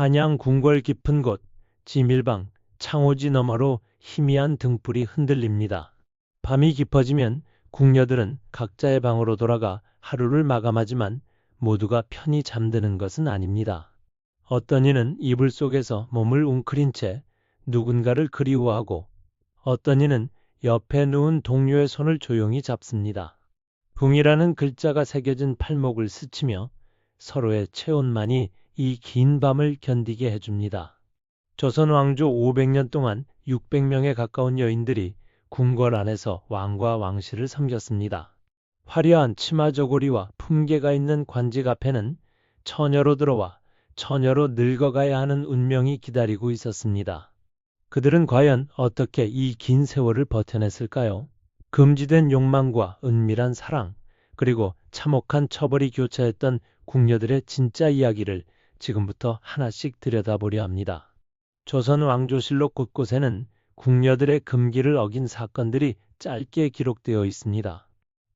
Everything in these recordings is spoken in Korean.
한양 궁궐 깊은 곳 지밀방 창호지 너머로 희미한 등불이 흔들립니다. 밤이 깊어지면 궁녀들은 각자의 방으로 돌아가 하루를 마감하지만 모두가 편히 잠드는 것은 아닙니다. 어떤 이는 이불 속에서 몸을 웅크린 채 누군가를 그리워하고 어떤 이는 옆에 누운 동료의 손을 조용히 잡습니다. 궁이라는 글자가 새겨진 팔목을 스치며 서로의 체온만이 이 긴 밤을 견디게 해줍니다. 조선 왕조 500년 동안 600명에 가까운 여인들이 궁궐 안에서 왕과 왕실을 섬겼습니다. 화려한 치마 저고리와 품계가 있는 관직 앞에는 처녀로 들어와 처녀로 늙어가야 하는 운명이 기다리고 있었습니다. 그들은 과연 어떻게 이 긴 세월을 버텨냈을까요? 금지된 욕망과 은밀한 사랑, 그리고 참혹한 처벌이 교차했던 궁녀들의 진짜 이야기를 지금부터 하나씩 들여다보려 합니다. 조선 왕조실록 곳곳에는 궁녀들의 금기를 어긴 사건들이 짧게 기록되어 있습니다.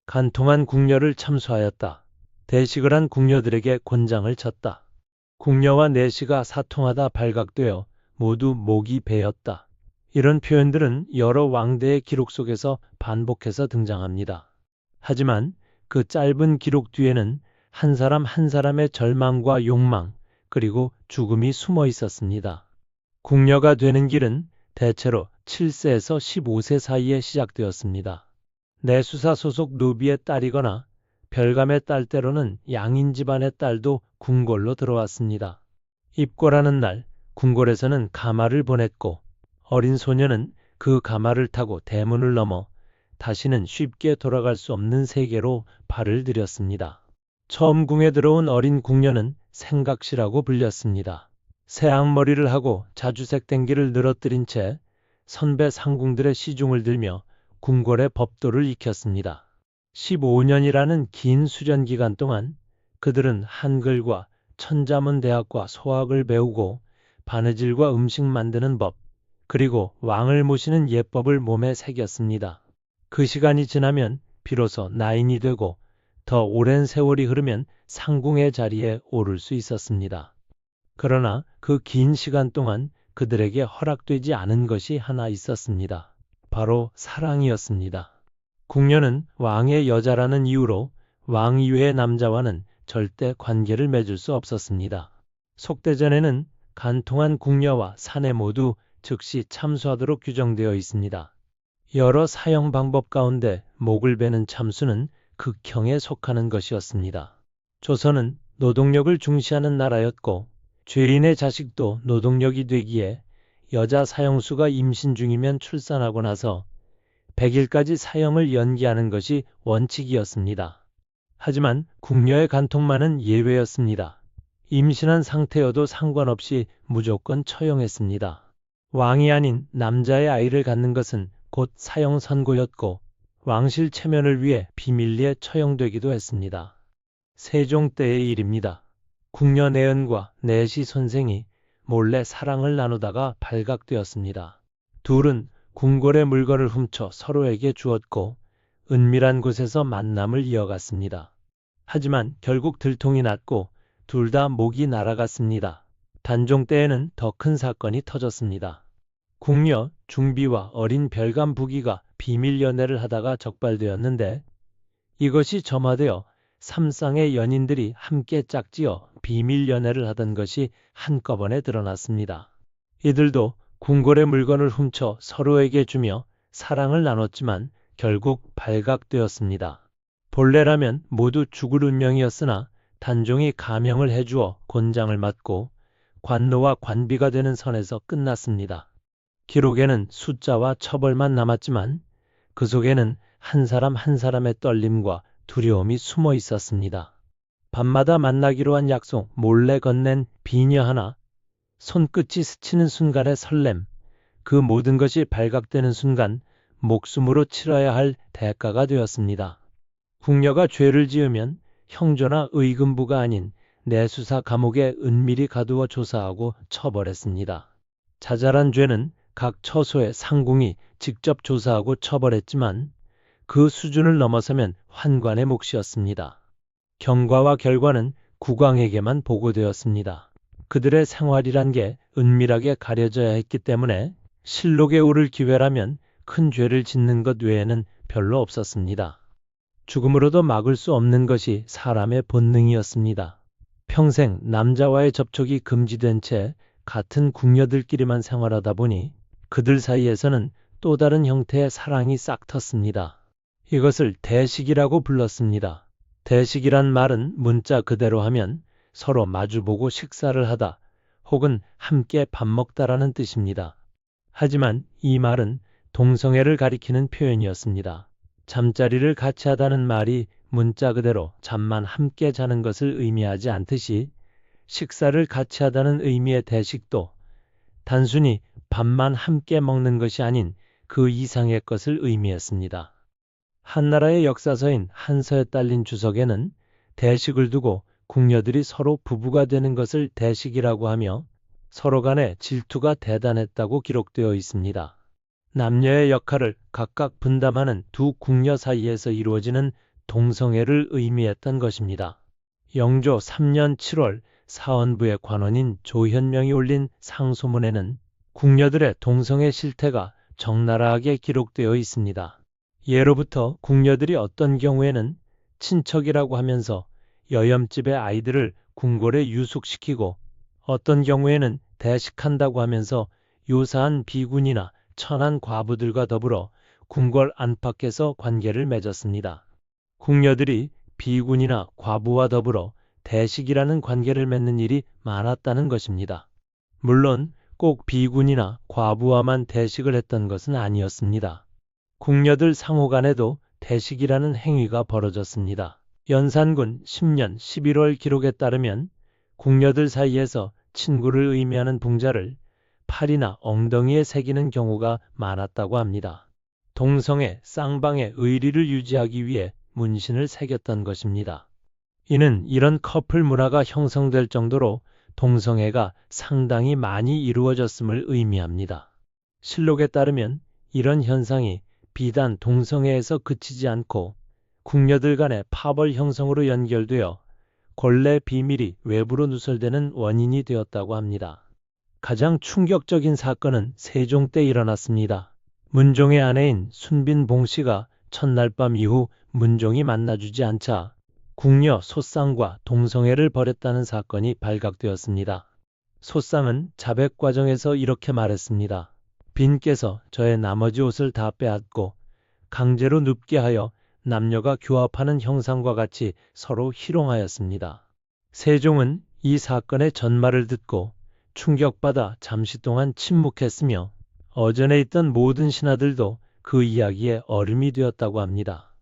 간통한 궁녀를 참수하였다. 대식을 한 궁녀들에게 권장을 쳤다. 궁녀와 내시가 사통하다 발각되어 모두 목이 베었다. 이런 표현들은 여러 왕대의 기록 속에서 반복해서 등장합니다. 하지만 그 짧은 기록 뒤에는 한 사람 한 사람의 절망과 욕망, 그리고 죽음이 숨어 있었습니다. 궁녀가 되는 길은 대체로 7세에서 15세 사이에 시작되었습니다. 내수사 소속 루비의 딸이거나 별감의 딸 때로는 양인 집안의 딸도 궁궐로 들어왔습니다. 입고라는 날 궁궐에서는 가마를 보냈고 어린 소녀는 그 가마를 타고 대문을 넘어 다시는 쉽게 돌아갈 수 없는 세계로 발을 들였습니다. 처음 궁에 들어온 어린 궁녀는 생각시라고 불렸습니다. 새앙머리를 하고 자주색 댕기를 늘어뜨린 채 선배 상궁들의 시중을 들며 궁궐의 법도를 익혔습니다. 15년이라는 긴 수련 기간 동안 그들은 한글과 천자문 대학과 소학을 배우고 바느질과 음식 만드는 법, 그리고 왕을 모시는 예법을 몸에 새겼습니다. 그 시간이 지나면 비로소 나인이 되고 더 오랜 세월이 흐르면 상궁의 자리에 오를 수 있었습니다. 그러나 그 긴 시간 동안 그들에게 허락되지 않은 것이 하나 있었습니다. 바로 사랑이었습니다. 궁녀는 왕의 여자라는 이유로 왕 이외의 남자와는 절대 관계를 맺을 수 없었습니다. 속대전에는 간통한 궁녀와 사내 모두 즉시 참수하도록 규정되어 있습니다. 여러 사형 방법 가운데 목을 베는 참수는 극형에 속하는 것이었습니다. 조선은 노동력을 중시하는 나라였고 죄인의 자식도 노동력이 되기에 여자 사형수가 임신 중이면 출산하고 나서 100일까지 사형을 연기하는 것이 원칙이었습니다. 하지만 궁녀의 간통만은 예외였습니다. 임신한 상태여도 상관없이 무조건 처형했습니다. 왕이 아닌 남자의 아이를 갖는 것은 곧 사형 선고였고 왕실 체면을 위해 비밀리에 처형되기도 했습니다. 세종 때의 일입니다. 궁녀 내연과 내시 선생이 몰래 사랑을 나누다가 발각되었습니다. 둘은 궁궐의 물건을 훔쳐 서로에게 주었고 은밀한 곳에서 만남을 이어갔습니다. 하지만 결국 들통이 났고 둘 다 목이 날아갔습니다. 단종 때에는 더 큰 사건이 터졌습니다. 궁녀 중비와 어린 별감 부기가 비밀 연애를 하다가 적발되었는데 이것이 점화되어 삼쌍의 연인들이 함께 짝지어 비밀 연애를 하던 것이 한꺼번에 드러났습니다. 이들도 궁궐의 물건을 훔쳐 서로에게 주며 사랑을 나눴지만 결국 발각되었습니다. 본래라면 모두 죽을 운명이었으나 단종이 가명을 해주어 곤장을 맞고 관노와 관비가 되는 선에서 끝났습니다. 기록에는 숫자와 처벌만 남았지만 그 속에는 한 사람 한 사람의 떨림과 두려움이 숨어 있었습니다. 밤마다 만나기로 한 약속 몰래 건넨 비녀 하나, 손끝이 스치는 순간의 설렘, 그 모든 것이 발각되는 순간 목숨으로 치러야 할 대가가 되었습니다. 궁녀가 죄를 지으면 형조나 의금부가 아닌 내수사 감옥에 은밀히 가두어 조사하고 처벌했습니다. 자잘한 죄는 각 처소의 상궁이 직접 조사하고 처벌했지만 그 수준을 넘어서면 환관의 몫이었습니다. 경과와 결과는 국왕에게만 보고되었습니다. 그들의 생활이란 게 은밀하게 가려져야 했기 때문에 실록에 오를 기회라면 큰 죄를 짓는 것 외에는 별로 없었습니다. 죽음으로도 막을 수 없는 것이 사람의 본능이었습니다. 평생 남자와의 접촉이 금지된 채 같은 궁녀들끼리만 생활하다 보니 그들 사이에서는 또 다른 형태의 사랑이 싹 텄습니다. 이것을 대식이라고 불렀습니다. 대식이란 말은 문자 그대로 하면 서로 마주보고 식사를 하다 혹은 함께 밥 먹다라는 뜻입니다. 하지만 이 말은 동성애를 가리키는 표현이었습니다. 잠자리를 같이 하다는 말이 문자 그대로 잠만 함께 자는 것을 의미하지 않듯이 식사를 같이 하다는 의미의 대식도 단순히 밥만 함께 먹는 것이 아닌 그 이상의 것을 의미했습니다. 한나라의 역사서인 한서에 딸린 주석에는 대식을 두고 궁녀들이 서로 부부가 되는 것을 대식이라고 하며 서로 간의 질투가 대단했다고 기록되어 있습니다. 남녀의 역할을 각각 분담하는 두 궁녀 사이에서 이루어지는 동성애를 의미했던 것입니다. 영조 3년 7월 사원부의 관원인 조현명이 올린 상소문에는 궁녀들의 동성애 실태가 적나라하게 기록되어 있습니다. 예로부터 궁녀들이 어떤 경우에는 친척이라고 하면서 여염집의 아이들을 궁궐에 유숙시키고 어떤 경우에는 대식한다고 하면서 요사한 비군이나 천한 과부들과 더불어 궁궐 안팎에서 관계를 맺었습니다. 궁녀들이 비군이나 과부와 더불어 대식이라는 관계를 맺는 일이 많았다는 것입니다. 물론 꼭 비군이나 과부와만 대식을 했던 것은 아니었습니다. 궁녀들 상호 간에도 대식이라는 행위가 벌어졌습니다. 연산군 10년 11월 기록에 따르면 궁녀들 사이에서 친구를 의미하는 붕자를 팔이나 엉덩이에 새기는 경우가 많았다고 합니다. 동성애 쌍방의 의리를 유지하기 위해 문신을 새겼던 것입니다. 이는 이런 커플 문화가 형성될 정도로 동성애가 상당히 많이 이루어졌음을 의미합니다. 실록에 따르면 이런 현상이 비단 동성애에서 그치지 않고 궁녀들 간의 파벌 형성으로 연결되어 권례 비밀이 외부로 누설되는 원인이 되었다고 합니다. 가장 충격적인 사건은 세종 때 일어났습니다. 문종의 아내인 순빈 봉 씨가 첫날 밤 이후 문종이 만나주지 않자 궁녀 소쌍과 동성애를 벌였다는 사건이 발각되었습니다. 소쌍은 자백 과정에서 이렇게 말했습니다. 빈께서 저의 나머지 옷을 다 빼앗고 강제로 눕게 하여 남녀가 교합하는 형상과 같이 서로 희롱하였습니다. 세종은 이 사건의 전말을 듣고 충격받아 잠시 동안 침묵했으며 어전에 있던 모든 신하들도 그 이야기에 얼음이 되었다고 합니다.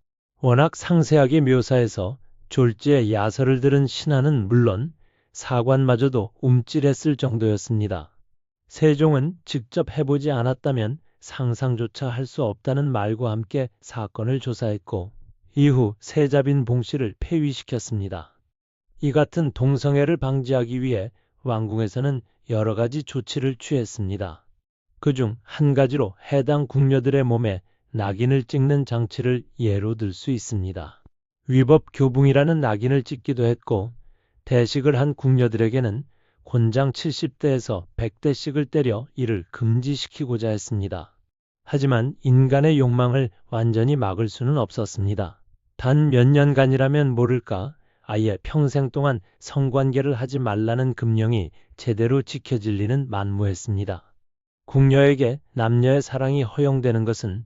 워낙 상세하게 묘사해서 졸지에 야설을 들은 신하는 물론 사관마저도 움찔했을 정도였습니다. 세종은 직접 해보지 않았다면 상상조차 할 수 없다는 말과 함께 사건을 조사했고 이후 세자빈 봉씨를 폐위시켰습니다. 이 같은 동성애를 방지하기 위해 왕궁에서는 여러 가지 조치를 취했습니다. 그중 한 가지로 해당 궁녀들의 몸에 낙인을 찍는 장치를 예로 들 수 있습니다. 위법 교붕이라는 낙인을 찍기도 했고 대식을 한 궁녀들에게는 곤장 70대에서 100대씩을 때려 이를 금지시키고자 했습니다. 하지만 인간의 욕망을 완전히 막을 수는 없었습니다. 단 몇 년간이라면 모를까 아예 평생 동안 성관계를 하지 말라는 금령이 제대로 지켜질 리는 만무했습니다. 궁녀에게 남녀의 사랑이 허용되는 것은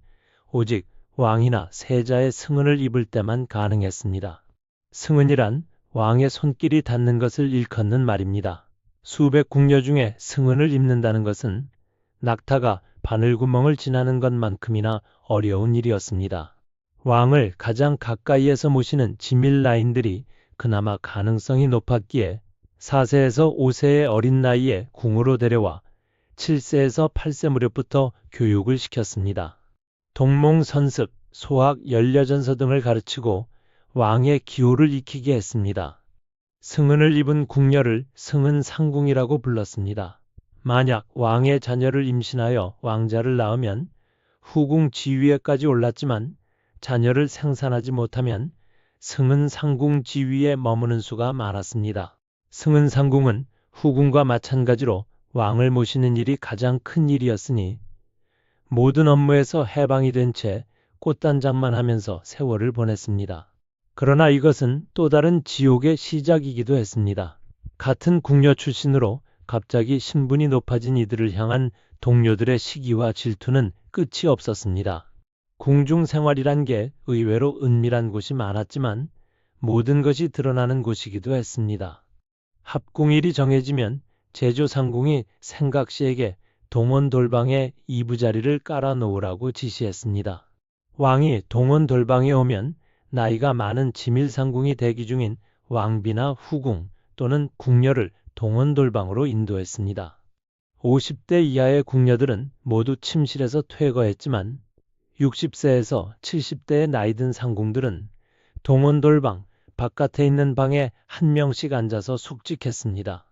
오직 왕이나 세자의 승은을 입을 때만 가능했습니다. 승은이란 왕의 손길이 닿는 것을 일컫는 말입니다. 수백 궁녀 중에 승은을 입는다는 것은 낙타가 바늘구멍을 지나는 것만큼이나 어려운 일이었습니다. 왕을 가장 가까이에서 모시는 지밀 라인들이 그나마 가능성이 높았기에 4세에서 5세의 어린 나이에 궁으로 데려와 7세에서 8세 무렵부터 교육을 시켰습니다. 동몽선습, 소학, 연려전서 등을 가르치고 왕의 기호를 익히게 했습니다. 승은을 입은 궁녀를 승은상궁이라고 불렀습니다. 만약 왕의 자녀를 임신하여 왕자를 낳으면 후궁 지위에까지 올랐지만 자녀를 생산하지 못하면 승은상궁 지위에 머무는 수가 많았습니다. 승은상궁은 후궁과 마찬가지로 왕을 모시는 일이 가장 큰 일이었으니 모든 업무에서 해방이 된 채 꽃단장만 하면서 세월을 보냈습니다. 그러나 이것은 또 다른 지옥의 시작이기도 했습니다. 같은 궁녀 출신으로 갑자기 신분이 높아진 이들을 향한 동료들의 시기와 질투는 끝이 없었습니다. 궁중 생활이란 게 의외로 은밀한 곳이 많았지만 모든 것이 드러나는 곳이기도 했습니다. 합궁일이 정해지면 제조 상궁이 생각시에게 동원 돌방에 이부자리를 깔아 놓으라고 지시했습니다. 왕이 동원 돌방에 오면 나이가 많은 지밀상궁이 대기 중인 왕비나 후궁 또는 궁녀를 동원 돌방으로 인도했습니다. 50대 이하의 궁녀들은 모두 침실에서 퇴거했지만 60세에서 70대의 나이든 상궁들은 동원 돌방 바깥에 있는 방에 한 명씩 앉아서 숙직했습니다.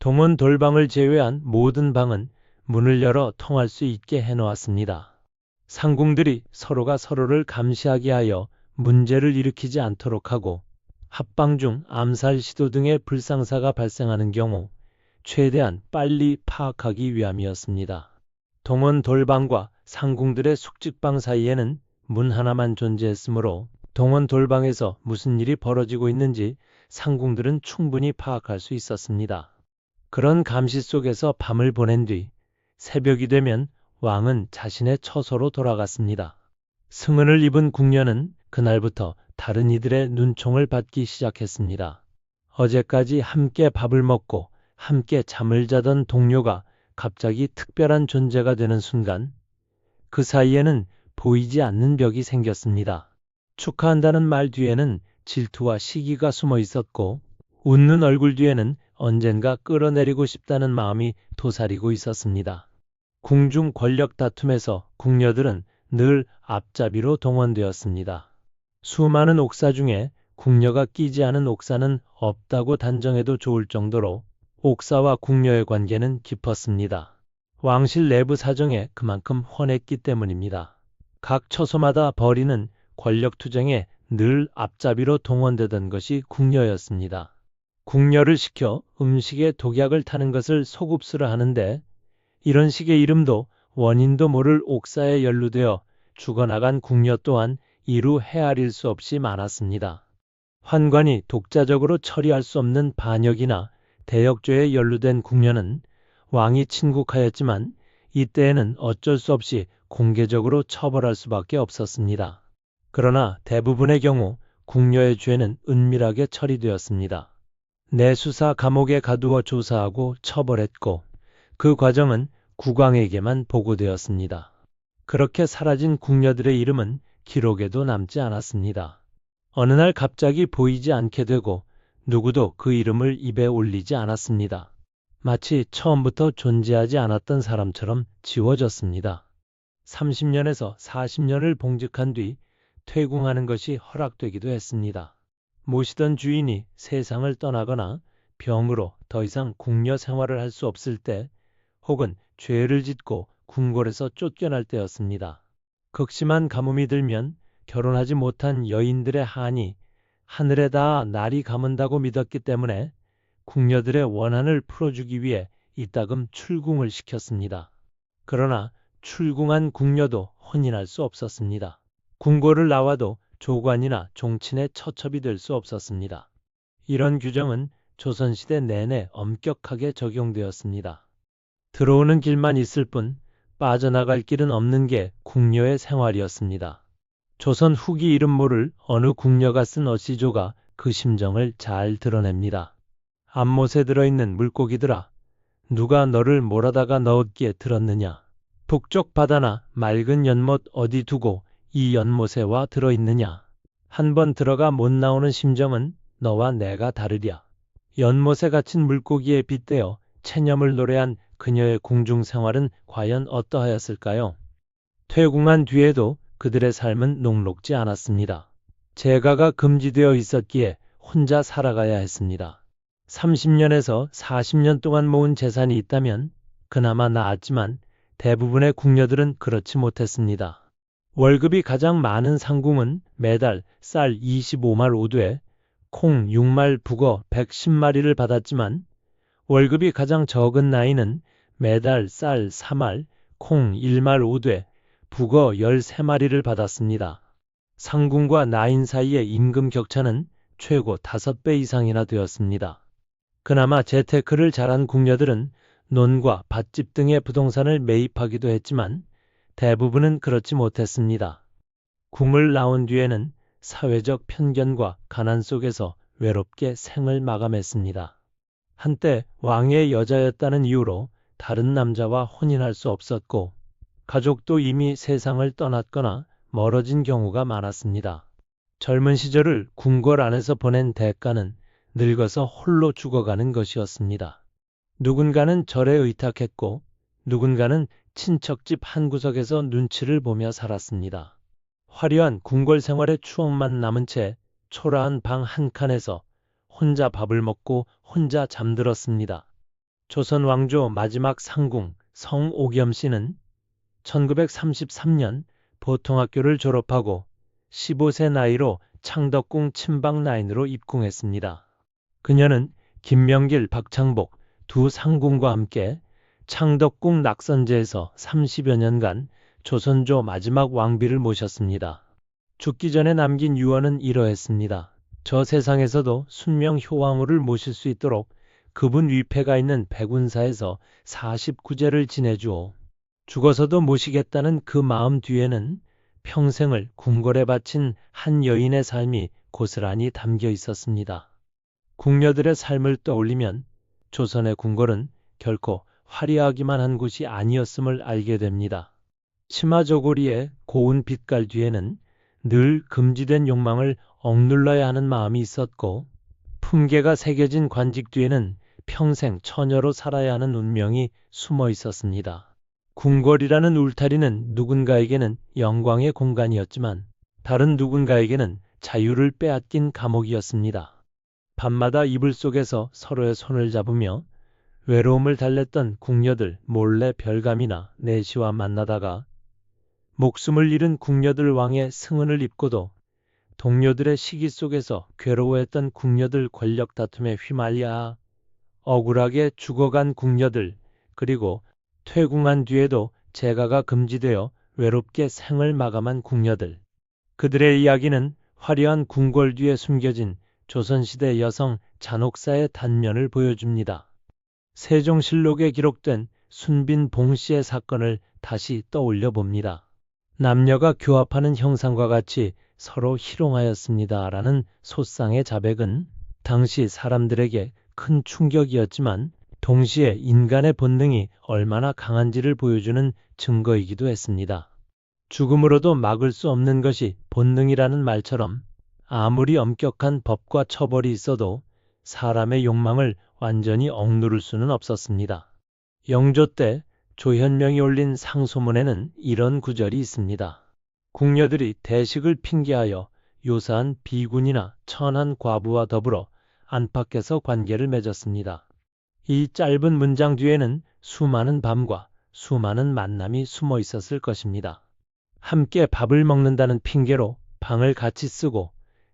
동원 돌방을 제외한 모든 방은 문을 열어 통할 수 있게 해놓았습니다. 상궁들이 서로가 서로를 감시하게 하여 문제를 일으키지 않도록 하고 합방 중 암살 시도 등의 불상사가 발생하는 경우 최대한 빨리 파악하기 위함이었습니다. 동원 돌방과 상궁들의 숙직방 사이에는 문 하나만 존재했으므로 동원 돌방에서 무슨 일이 벌어지고 있는지 상궁들은 충분히 파악할 수 있었습니다. 그런 감시 속에서 밤을 보낸 뒤 새벽이 되면 왕은 자신의 처소로 돌아갔습니다. 승은을 입은 궁녀는 그날부터 다른 이들의 눈총을 받기 시작했습니다. 어제까지 함께 밥을 먹고 함께 잠을 자던 동료가 갑자기 특별한 존재가 되는 순간 그 사이에는 보이지 않는 벽이 생겼습니다. 축하한다는 말 뒤에는 질투와 시기가 숨어 있었고 웃는 얼굴 뒤에는 언젠가 끌어내리고 싶다는 마음이 도사리고 있었습니다. 궁중 권력 다툼에서 궁녀들은 늘 앞잡이로 동원되었습니다. 수많은 옥사 중에 궁녀가 끼지 않은 옥사는 없다고 단정해도 좋을 정도로 옥사와 궁녀의 관계는 깊었습니다. 왕실 내부 사정에 그만큼 훤했기 때문입니다. 각 처소마다 벌이는 권력 투쟁에 늘 앞잡이로 동원되던 것이 궁녀였습니다. 궁녀를 시켜 음식에 독약을 타는 것을 소급수라 하는데 이런 식의 이름도 원인도 모를 옥사에 연루되어 죽어나간 궁녀 또한 이루 헤아릴 수 없이 많았습니다. 환관이 독자적으로 처리할 수 없는 반역이나 대역죄에 연루된 궁녀는 왕이 친국하였지만 이때에는 어쩔 수 없이 공개적으로 처벌할 수밖에 없었습니다. 그러나 대부분의 경우 궁녀의 죄는 은밀하게 처리되었습니다. 내수사 감옥에 가두어 조사하고 처벌했고 그 과정은 국왕에게만 보고되었습니다. 그렇게 사라진 궁녀들의 이름은 기록에도 남지 않았습니다. 어느 날 갑자기 보이지 않게 되고 누구도 그 이름을 입에 올리지 않았습니다. 마치 처음부터 존재하지 않았던 사람처럼 지워졌습니다. 30년에서 40년을 봉직한 뒤 퇴궁하는 것이 허락되기도 했습니다. 모시던 주인이 세상을 떠나거나 병으로 더 이상 궁녀 생활을 할 수 없을 때 혹은 죄를 짓고 궁궐에서 쫓겨날 때였습니다. 극심한 가뭄이 들면 결혼하지 못한 여인들의 한이 하늘에 다 날이 감은다고 믿었기 때문에 궁녀들의 원한을 풀어주기 위해 이따금 출궁을 시켰습니다. 그러나 출궁한 궁녀도 혼인할 수 없었습니다. 궁궐을 나와도 조관이나 종친의 처첩이 될 수 없었습니다. 이런 규정은 조선시대 내내 엄격하게 적용되었습니다. 들어오는 길만 있을 뿐 빠져나갈 길은 없는 게 궁녀의 생활이었습니다. 조선 후기 이름 모를 어느 궁녀가 쓴 어시조가 그 심정을 잘 드러냅니다. 암못에 들어있는 물고기들아, 누가 너를 몰아다가 넣었기에 들었느냐? 북쪽 바다나 맑은 연못 어디 두고 이 연못에 와 들어있느냐? 한 번 들어가 못 나오는 심정은 너와 내가 다르랴. 연못에 갇힌 물고기에 빗대어 체념을 노래한 그녀의 궁중 생활은 과연 어떠하였을까요? 퇴궁한 뒤에도 그들의 삶은 녹록지 않았습니다. 재가가 금지되어 있었기에 혼자 살아가야 했습니다. 30년에서 40년 동안 모은 재산이 있다면 그나마 나았지만 대부분의 궁녀들은 그렇지 못했습니다. 월급이 가장 많은 상궁은 매달 쌀 25말 5돼, 콩 6말 북어 110마리를 받았지만 월급이 가장 적은 나이는 매달 쌀 3알, 콩 1말 5돼, 북어 13마리를 받았습니다. 상군과 나인 사이의 임금 격차는 최고 5배 이상이나 되었습니다. 그나마 재테크를 잘한 궁녀들은 논과 밭집 등의 부동산을 매입하기도 했지만 대부분은 그렇지 못했습니다. 궁을 나온 뒤에는 사회적 편견과 가난 속에서 외롭게 생을 마감했습니다. 한때 왕의 여자였다는 이유로 다른 남자와 혼인할 수 없었고 가족도 이미 세상을 떠났거나 멀어진 경우가 많았습니다. 젊은 시절을 궁궐 안에서 보낸 대가는 늙어서 홀로 죽어가는 것이었습니다. 누군가는 절에 의탁했고 누군가는 친척집 한 구석에서 눈치를 보며 살았습니다. 화려한 궁궐 생활의 추억만 남은 채 초라한 방 한 칸에서 혼자 밥을 먹고 혼자 잠들었습니다. 조선 왕조 마지막 상궁 성오겸 씨는 1933년 보통학교를 졸업하고 15세 나이로 창덕궁 친박라인으로 입궁했습니다. 그녀는 김명길, 박창복 두 상궁과 함께 창덕궁 낙선제에서 30여 년간 조선조 마지막 왕비를 모셨습니다. 죽기 전에 남긴 유언은 이러했습니다. 저 세상에서도 순명 효왕후를 모실 수 있도록 그분 위패가 있는 백운사에서 49제를 지내주오. 죽어서도 모시겠다는 그 마음 뒤에는 평생을 궁궐에 바친 한 여인의 삶이 고스란히 담겨 있었습니다. 궁녀들의 삶을 떠올리면 조선의 궁궐은 결코 화려하기만 한 곳이 아니었음을 알게 됩니다. 치마 저고리에 고운 빛깔 뒤에는 늘 금지된 욕망을 억눌러야 하는 마음이 있었고 품계가 새겨진 관직 뒤에는 평생 처녀로 살아야 하는 운명이 숨어 있었습니다. 궁궐이라는 울타리는 누군가에게는 영광의 공간이었지만 다른 누군가에게는 자유를 빼앗긴 감옥이었습니다. 밤마다 이불 속에서 서로의 손을 잡으며 외로움을 달랬던 궁녀들 몰래 별감이나 내시와 만나다가 목숨을 잃은 궁녀들 왕의 승은을 입고도 동료들의 시기 속에서 괴로워했던 궁녀들 권력 다툼에 휘말려 억울하게 죽어간 궁녀들 그리고 퇴궁한 뒤에도 재가가 금지되어 외롭게 생을 마감한 궁녀들 그들의 이야기는 화려한 궁궐 뒤에 숨겨진 조선시대 여성 잔혹사의 단면을 보여줍니다. 세종실록에 기록된 순빈 봉씨의 사건을 다시 떠올려 봅니다. 남녀가 교합하는 형상과 같이 서로 희롱하였습니다. 라는 소상의 자백은 당시 사람들에게 큰 충격이었지만 동시에 인간의 본능이 얼마나 강한지를 보여주는 증거이기도 했습니다. 죽음으로도 막을 수 없는 것이 본능이라는 말처럼 아무리 엄격한 법과 처벌이 있어도 사람의 욕망을 완전히 억누를 수는 없었습니다. 영조 때 조현명이 올린 상소문에는 이런 구절이 있습니다. 궁녀들이 대식을 핑계하여 요사한 비군이나 천한 과부와 더불어 안팎에서 관계를 맺었습니다. 이 짧은 문장 뒤에는 수많은 밤과 수많은 만남이 숨어 있었을 것입니다. 함께 밥을 먹는다는 핑계로 방을 같이 쓰고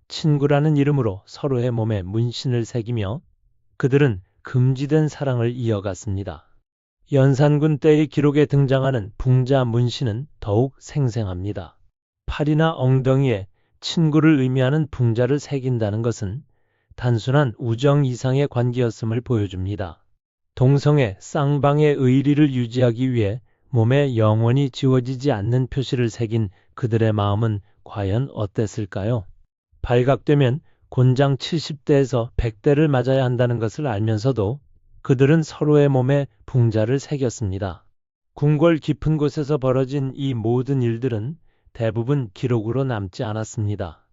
친구라는 이름으로 서로의 몸에 문신을 새기며 그들은 금지된 사랑을 이어갔습니다. 연산군 때의 기록에 등장하는 붕자 문신은 더욱 생생합니다. 팔이나 엉덩이에 친구를 의미하는 붕자를 새긴다는 것은 단순한 우정 이상의 관계였음을 보여줍니다. 동성애 쌍방의 의리를 유지하기 위해 몸에 영원히 지워지지 않는 표시를 새긴 그들의 마음은 과연 어땠을까요? 발각되면 곤장 70대에서 100대를 맞아야 한다는 것을 알면서도 그들은 서로의 몸에 붕자를 새겼습니다. 궁궐 깊은 곳에서 벌어진 이 모든 일들은 대부분 기록으로 남지 않았습니다.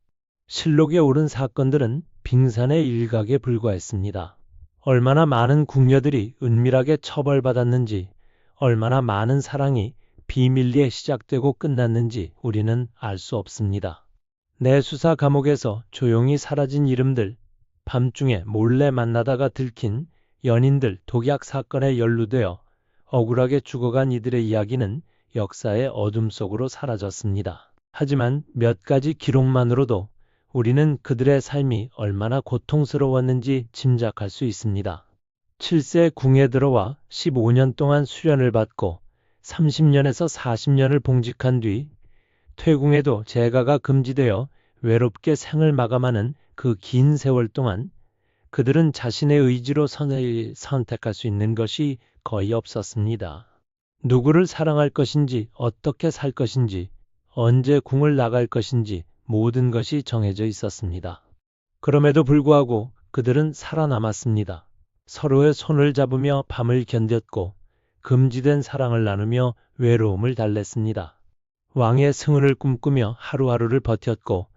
실록에 오른 사건들은 빙산의 일각에 불과했습니다. 얼마나 많은 궁녀들이 은밀하게 처벌받았는지, 얼마나 많은 사랑이 비밀리에 시작되고 끝났는지 우리는 알 수 없습니다. 내 수사 감옥에서 조용히 사라진 이름들, 밤중에 몰래 만나다가 들킨 연인들 독약 사건에 연루되어 억울하게 죽어간 이들의 이야기는 역사의 어둠 속으로 사라졌습니다. 하지만 몇 가지 기록만으로도 우리는 그들의 삶이 얼마나 고통스러웠는지 짐작할 수 있습니다. 7세 궁에 들어와 15년 동안 수련을 받고 30년에서 40년을 봉직한 뒤 퇴궁에도 재가가 금지되어 외롭게 생을 마감하는 그 긴 세월 동안 그들은 자신의 의지로 선을 선택할 수 있는 것이 거의 없었습니다. 누구를 사랑할 것인지, 어떻게 살 것인지, 언제 궁을 나갈 것인지 모든 것이 정해져 있었습니다. 그럼에도 불구하고 그들은 살아남았습니다. 서로의 손을 잡으며 밤을 견뎠고 금지된 사랑을 나누며 외로움을 달랬습니다. 왕의 승은을 꿈꾸며 하루하루를 버텼고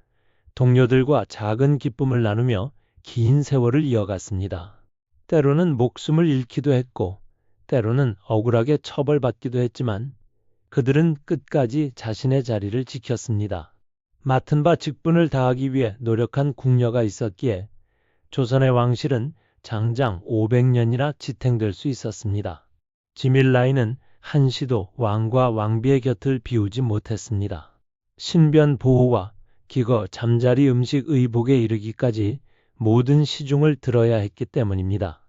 동료들과 작은 기쁨을 나누며 긴 세월을 이어갔습니다. 때로는 목숨을 잃기도 했고 때로는 억울하게 처벌받기도 했지만 그들은 끝까지 자신의 자리를 지켰습니다. 맡은 바 직분을 다하기 위해 노력한 궁녀가 있었기에 조선의 왕실은 장장 500년이나 지탱될 수 있었습니다. 지밀라이는 한시도 왕과 왕비의 곁을 비우지 못했습니다. 신변 보호와 기거 잠자리 음식 의복에 이르기까지 모든 시중을 들어야 했기 때문입니다.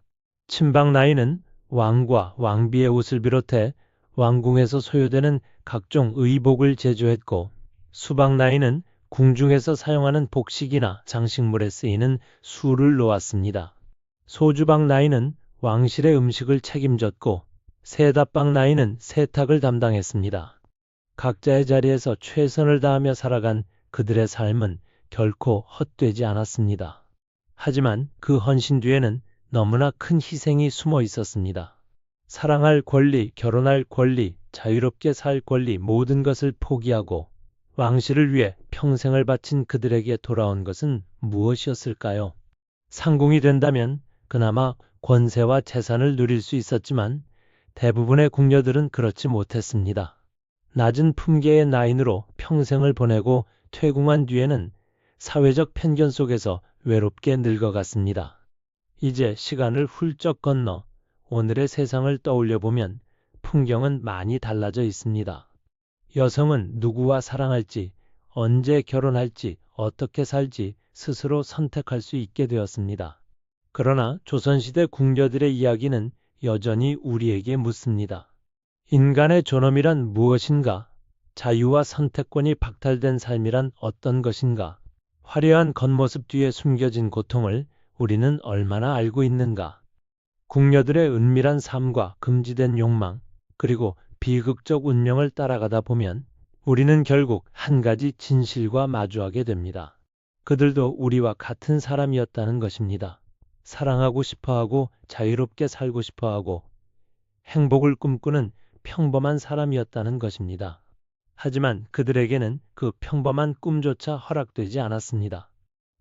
친방 나이는 왕과 왕비의 옷을 비롯해 왕궁에서 소요되는 각종 의복을 제조했고 수박 나이는 궁중에서 사용하는 복식이나 장식물에 쓰이는 술을 놓았습니다. 소주방 나이는 왕실의 음식을 책임졌고 세다방 나이는 세탁을 담당했습니다. 각자의 자리에서 최선을 다하며 살아간 그들의 삶은 결코 헛되지 않았습니다. 하지만 그 헌신 뒤에는 너무나 큰 희생이 숨어 있었습니다. 사랑할 권리, 결혼할 권리, 자유롭게 살 권리 모든 것을 포기하고 왕실을 위해 평생을 바친 그들에게 돌아온 것은 무엇이었을까요? 상궁이 된다면 그나마 권세와 재산을 누릴 수 있었지만 대부분의 궁녀들은 그렇지 못했습니다. 낮은 품계의 나인으로 평생을 보내고 퇴궁한 뒤에는 사회적 편견 속에서 외롭게 늙어갔습니다. 이제 시간을 훌쩍 건너 오늘의 세상을 떠올려 보면 풍경은 많이 달라져 있습니다. 여성은 누구와 사랑할지, 언제 결혼할지, 어떻게 살지 스스로 선택할 수 있게 되었습니다. 그러나 조선시대 궁녀들의 이야기는 여전히 우리에게 묻습니다. 인간의 존엄이란 무엇인가? 자유와 선택권이 박탈된 삶이란 어떤 것인가? 화려한 겉모습 뒤에 숨겨진 고통을 우리는 얼마나 알고 있는가? 궁녀들의 은밀한 삶과 금지된 욕망, 그리고 비극적 운명을 따라가다 보면 우리는 결국 한 가지 진실과 마주하게 됩니다. 그들도 우리와 같은 사람이었다는 것입니다. 사랑하고 싶어 하고 자유롭게 살고 싶어 하고 행복을 꿈꾸는 평범한 사람이었다는 것입니다. 하지만 그들에게는 그 평범한 꿈조차 허락되지 않았습니다.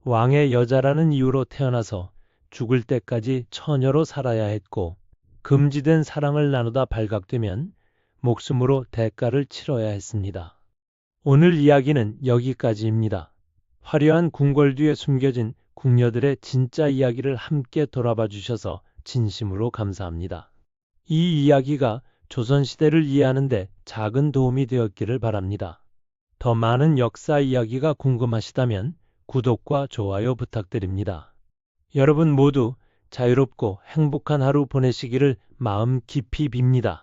왕의 여자라는 이유로 태어나서 죽을 때까지 처녀로 살아야 했고 금지된 사랑을 나누다 발각되면 목숨으로 대가를 치러야 했습니다. 오늘 이야기는 여기까지입니다. 화려한 궁궐 뒤에 숨겨진 궁녀들의 진짜 이야기를 함께 돌아봐 주셔서 진심으로 감사합니다. 이 이야기가 조선시대를 이해하는데 작은 도움이 되었기를 바랍니다. 더 많은 역사 이야기가 궁금하시다면 구독과 좋아요 부탁드립니다. 여러분 모두 자유롭고 행복한 하루 보내시기를 마음 깊이 빕니다.